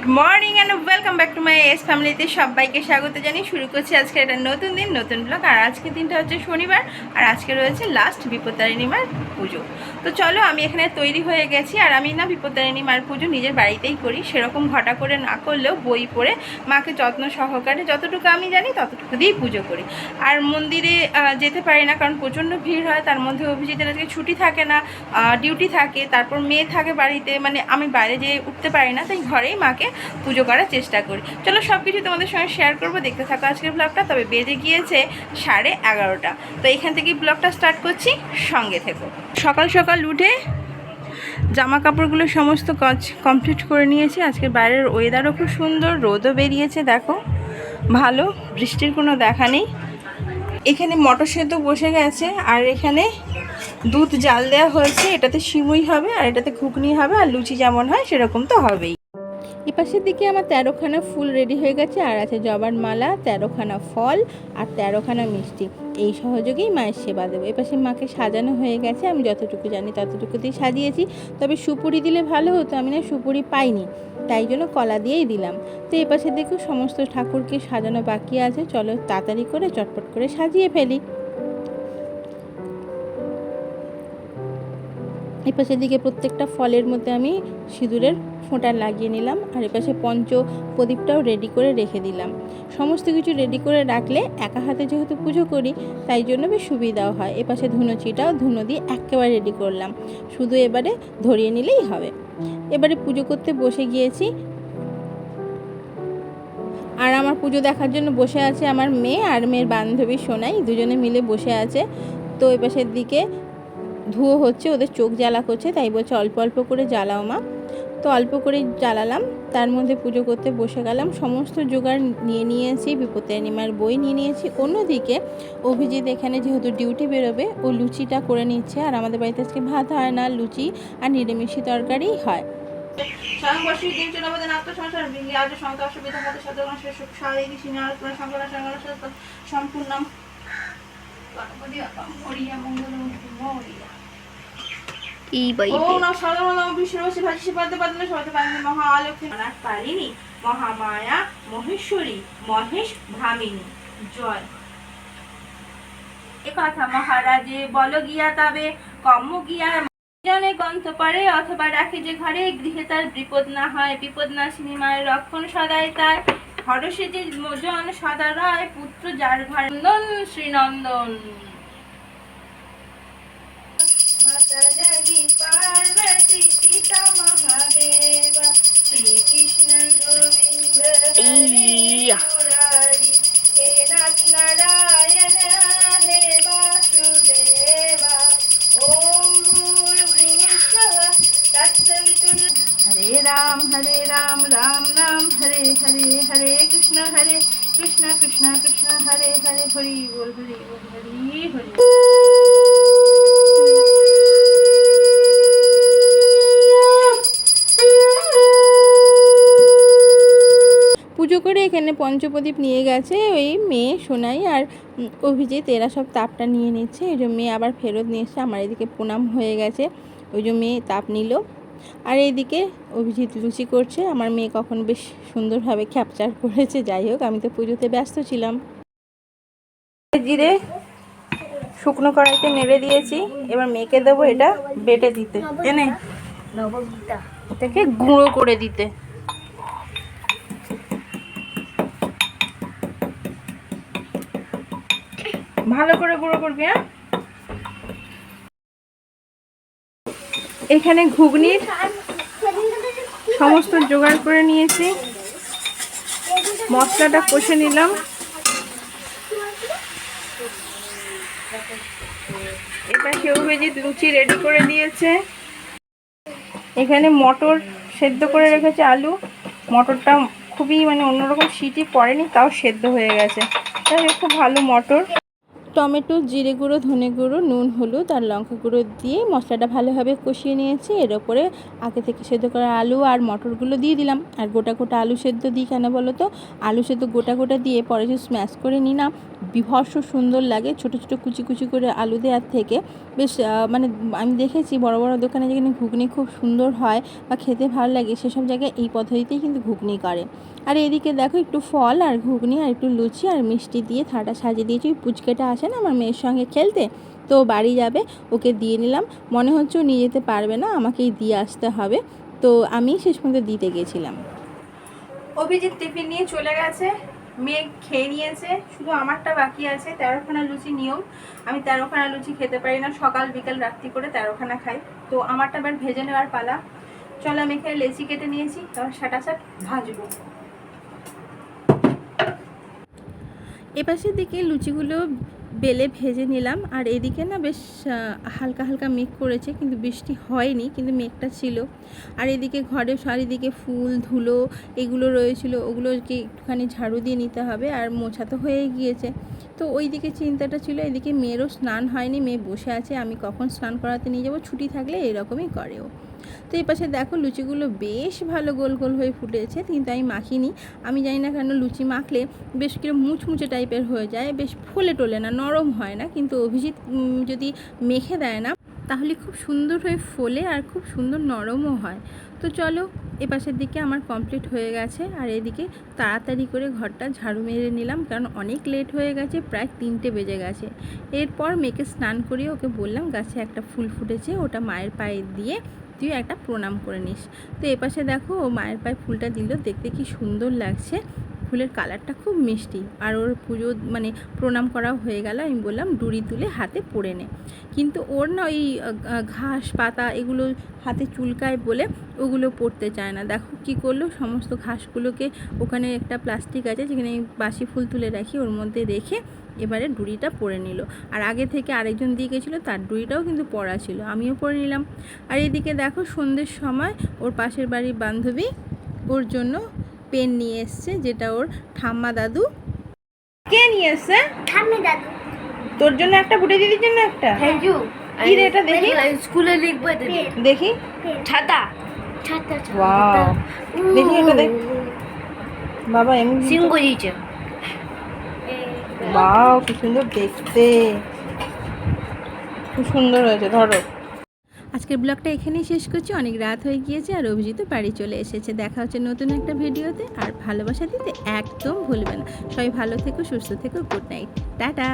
Good morning and welcome back to my S ফ্যামিলিতে সবাইকে স্বাগত জানিয়ে শুরু করছি আজকে একটা নতুন দিন, নতুন ব্লগ আর আজকের দিনটা হচ্ছে শনিবার, আর আজকে রয়েছে লাস্ট বিপত্তারিণী মার পুজো। তো চলো, আমি এখানে তৈরি হয়ে গেছি, আর আমি না বিপত্তারিণী মার পুজো নিজের বাড়িতেই করি, সেরকম ঘটা করে না করলেও বই পড়ে মাকে যত্ন সহকারে যতটুকু আমি জানি ততটুকু দিয়েই পুজো করি। আর মন্দিরে যেতে পারি না, কারণ প্রচণ্ড ভিড় হয়, তার মধ্যে অভিজিতের আজকে ছুটি থাকে না ডিউটি থাকে, তারপর মেয়ে থাকে বাড়িতে মানে আমি বাইরে যেয়ে উঠতে পারি না, তাই ঘরেই মাকে পুজো করার চেষ্টা করি। চলো সব কিছু তোমাদের সঙ্গে শেয়ার করব, দেখতে থাকো আজকের ব্লগটা তবে বেজে গিয়েছে সাড়ে এগারোটা। তো এখান থেকেই ব্লগটা স্টার্ট করছি, সঙ্গে থেকো। সকাল সকাল উঠে জামা কাপড়গুলো সমস্ত কাজ কমপ্লিট করে নিয়েছি। আজকে বাইরের ওয়েদারও খুব সুন্দর, রোদও বেরিয়েছে, দেখো। ভালো, বৃষ্টির কোনো দেখা নেই। এখানে মটর সেদ্ধ বসে গেছে, আর এখানে দুধ জাল দেওয়া হয়েছে। এটাতে সিমুই হবে, আর এটাতে ঘুগনি হবে, আর লুচি যেমন হয়, সেরকম তো হবেই। এপাশের দিকে আমার তেরোখানা ফুল রেডি হয়ে গেছে, আর আছে জবার মালা, তেরোখানা ফল আর তেরোখানা মিষ্টি। এই সহযোগেই মায়ের সেবা দেবো। এপাশে মাকে সাজানো হয়ে গেছে, আমি যতটুকু জানি ততটুকুতেই সাজিয়েছি। তবে সুপুরি দিলে ভালো হতো, আমি না সুপুরি পাইনি, তাই জন্য কলা দিয়েই দিলাম। তো এপাশে দেখো সমস্ত ঠাকুরকে সাজানো বাকি আছে, চলো তাড়াতাড়ি করে চটপট করে সাজিয়ে ফেলি। এপাশের দিকে প্রত্যেকটা ফলের মধ্যে আমি সিঁদুরের ফোঁটা লাগিয়ে নিলাম, আর এপাশে পঞ্চ প্রদীপটাও রেডি করে রেখে দিলাম। সমস্ত কিছু রেডি করে রাখলে একা হাতে যেহেতু পুজো করি, তাই জন্য বেশ সুবিধাও হয়। এপাশে ধুনোচিটাও ধুনো দিয়ে একেবারে রেডি করলাম। শুধু এবারে ধরিয়ে নিলেই হবে। এবারে পুজো করতে বসে গিয়েছি। আর আমার পুজো দেখার জন্য বসে আছে আমার মেয়ে আর মেয়ের বান্ধবী সোনাই, দুজনে মিলে বসে আছে। তো এ পাশের দিকে ধুয়ো হচ্ছে, ওদের চোখ জ্বালা করছে, তাই বলছে অল্প অল্প করে জ্বালাও মা। তো অল্প করে জ্বালালাম, তার মধ্যে পুজো করতে বসে গেলাম, সমস্ত জোগাড় নিয়ে নিয়েছি বিপত্তারিণীমার বই নিয়ে নিয়েছি। অন্যদিকে অভিজিৎ এখানে যেহেতু ডিউটি বেরোবে, ও লুচিটা করে নিচ্ছে, আর আমাদের বাড়িতে আজকে ভাত হয় না, লুচি আর নিরামিষি তরকারিই হয়। সম্পূর্ণ। মঙ্গল, মরিয়া। এই মহামায়া, মহেশ্বরী, মহেশ ভামিনী। জয়। এ কথা মহারাজে, বল গিয়া তবে, কম্ম গিয়া গন্ত পারে অথবা রাখে যে ঘরে, গৃহে তার বিপদ না হয়। বিপদ না সিনেমায় রক্ষণ সদাই তার। হরসে যে জন সদা রায়, পুত্র যার ঘর নন্দন, শ্রীনন্দন। श्री पार्वती सीता महादेव श्री कृष्ण गोविंद हे नाथ नारायण हे वासुदेवा ओम हरे राम हरे राम राम राम हरे हरे हरे कृष्ण हरे कृष्ण कृष्ण कृष्ण हरे हरे हरी बोल हरी बोल हरी हरी। করে এখানে পঞ্চপ্রদীপ নিয়ে গেছে ওই মেয়ে সোনাই আর অভিজিৎ এরা সব তাপটা নিয়ে নিচ্ছে। ওই যে মেয়ে আবার ফেরত নিয়ে এসছে আমার এদিকে প্রণাম হয়ে গেছে। ওই যে মেয়ে তাপ নিল। আর এইদিকে অভিজিৎ লুচি করছে। আমার মেয়ে কখন বেশ সুন্দরভাবে ক্যাপচার করেছে। যাই হোক আমি তো পুজোতে ব্যস্ত ছিলাম। জিরে শুকনো কড়াইতে নেড়ে দিয়েছি। এবার মেয়েকে দেবো এটা বেটে দিতে। এনে এটাকে গুঁড়ো করে দিতে। ভালো করে গুঁড়ো করবি হ্যাঁ? এখানে ঘুগনির সমস্ত জোগাড় করে নিয়েছি। মশলাটা কষে নিলাম। এটা কেউ ভেজি লুচি রেডি করে দিয়েছে। এখানে মটর সেদ্ধ করে রেখেছে আলু। মটরটা খুবই মানে অন্যরকম সিটি পড়েনি, তাও সেদ্ধ হয়ে গেছে। তাই খুব ভালো মটর। টমেটো, জিরে গুঁড়ো, ধনে গুঁড়ো, নুন, হলুদ আর লঙ্কা গুঁড়ো দিয়ে মশলাটা ভালোভাবে কষিয়ে নিয়েছি। এর ওপরে আগে থেকে সেদ্ধ করা আলু আর মটরগুলো দিয়ে দিলাম। আর গোটা গোটা আলু সেদ্ধ দিই কেন বলো তো? আলু সেদ্ধ গোটা গোটা দিয়ে পরে যে স্ম্যাশ করে নিই না বিভর্ষ সুন্দর লাগে ছোট ছোট কুচি কুচি করে আলু দেওয়ার থেকে। বেশ মানে আমি দেখেছি বড় বড় দোকানে যেখানে ঘুগনি খুব সুন্দর হয় বা খেতে ভালো লাগে সেসব জায়গায় এই পদ্ধতিতেই কিন্তু ঘুগনি করে। আর এদিকে দেখো একটু ফল আর ঘুগনি আর একটু লুচি আর মিষ্টি দিয়ে থাটা সাজিয়ে দিয়েছি। পুচকেটা আসে না আমার মেয়ের সঙ্গে খেলতে তো বাড়ি যাবে ওকে দিয়ে নিলাম। মনে হচ্ছে ও নিয়ে যেতে পারবে না আমাকেই দিয়ে আসতে হবে। তো আমি শেষ পর্যন্ত দিতে গেছিলাম। অভিজিৎ টিফিন নিয়ে চলে গেছে মেয়ে খেয়ে নিয়েছে শুধু আমারটা বাকি আছে তেরোখানা লুচি নিয়ম। আমি তেরোখানা লুচি খেতে পারি না সকাল বিকাল রাত্রি করে তেরোখানা খাই। তো আমারটা এবার ভেজে নেওয়ার পালা। চলো আমি এখানে লেচি কেটে নিয়েছি তারপর সাটা সাট ভাজবো। এপাশের দিকে লুচিগুলো বেলে ভেজে নিলাম। আর এদিকে না বেশ হালকা হালকা মেঘ করেছে, কিন্তু বৃষ্টি হয়নি, কিন্তু মেঘটা ছিল। আর এদিকে ঘরে চারিদিকে ফুল, ধুলো এগুলো রয়েছিল, ওগুলোকে একটুখানি ঝাড়ু দিয়ে নিতে হবে। আর মোছা তো হয়ে গিয়েছে। তো ওই দিকে চিন্তাটা ছিল, এদিকে মেয়েরও স্নান হয়নি, মেয়ে বসে আছে, আমি কখন স্নান করাতে নিয়ে যাব, ছুটি থাকলে এরকমই করেও। তো এই পাশে দেখো লুচিগুলো বেশ ভালো গোল গোল হয়ে ফুটেছে, কিন্তু আমি মাখিনি। আমি জানি না কেন লুচি মাখলে বেশ কিরম মুচমুচে টাইপের হয়ে যায়, বেশ ফোলে টোলে না, নরম হয় না, কিন্তু অভিজিৎ যদি মেখে দেয় না তাহলে খুব সুন্দর হয়ে ফোলে আর খুব সুন্দর নরমও হয়। তো চলো এ পাশের দিকে আমার কমপ্লিট হয়ে গেছে আর এদিকে তাড়াতাড়ি করে ঘরটা ঝাড়ু মেরে নিলাম কারণ অনেক লেট হয়ে গেছে, প্রায় তিনটে বেজে গেছে। এরপর মেয়েকে স্নান করিয়ে ওকে বললাম, গাছে একটা ফুল ফুটেছে, ওটা মায়ের পায়ে দিয়ে তুই একটা প্রণাম করে নিস। তো এপাশে দেখো ও মায়ের পায়ে ফুলটা দিল, দেখতে কি সুন্দর লাগছে। ফুলের কালারটা খুব মিষ্টি। আর ওর পুজো মানে প্রণাম করা হয়ে গেল, আমি বললাম ডুরি তুলে হাতে পরে নে। কিন্তু ওর না ওই ঘাস, পাতা এগুলো হাতে চুলকায় বলে ওগুলো পড়তে চায় না। দেখো কি করল, সমস্ত ঘাসগুলোকে ওখানে একটা প্লাস্টিক আছে, যেখানে বাসি ফুল তুলে রাখি ওর মধ্যে রেখে এবারে ডুরিটা পরে নিল। আর আগে থেকে আরেকজন দিয়ে গেছিল তার ডুরিটাও কিন্তু পরা ছিল, আমিও পরে নিলাম। আর এদিকে দেখো সন্ধ্যের সময় ওর পাশের বাড়ির বান্ধবী ওর জন্য পেন নিয়ে এসছে যেটা ওর ঠাম্মা দাদু। কে নিয়ে এসছে? ঠাম্মি দাদু। তোর জন্য একটা বুটে দিদির জন্য একটা? থ্যাংক ইউ কি রে এটা দেখি? স্কুলে লিখব এটা দেখি? ছাতা। ছাতা Wow. দেখি এটা দেখ। বাবা এমনি সিং দিয়েছে। বাও কি সুন্দর দেখতে। খুব সুন্দর হয়েছে ধরো। আজকের ব্লগটা এখানেই শেষ করছি। অনেক রাত হয়ে গিয়েছে আর অভিজিৎ বাড়ি চলে এসেছে। দেখা হচ্ছে নতুন একটা ভিডিওতে। আর ভালোবাসা দিতে একদম ভুলবে না। সবাই ভালো থেকো, সুস্থ থেকো গুড নাইট টাটা।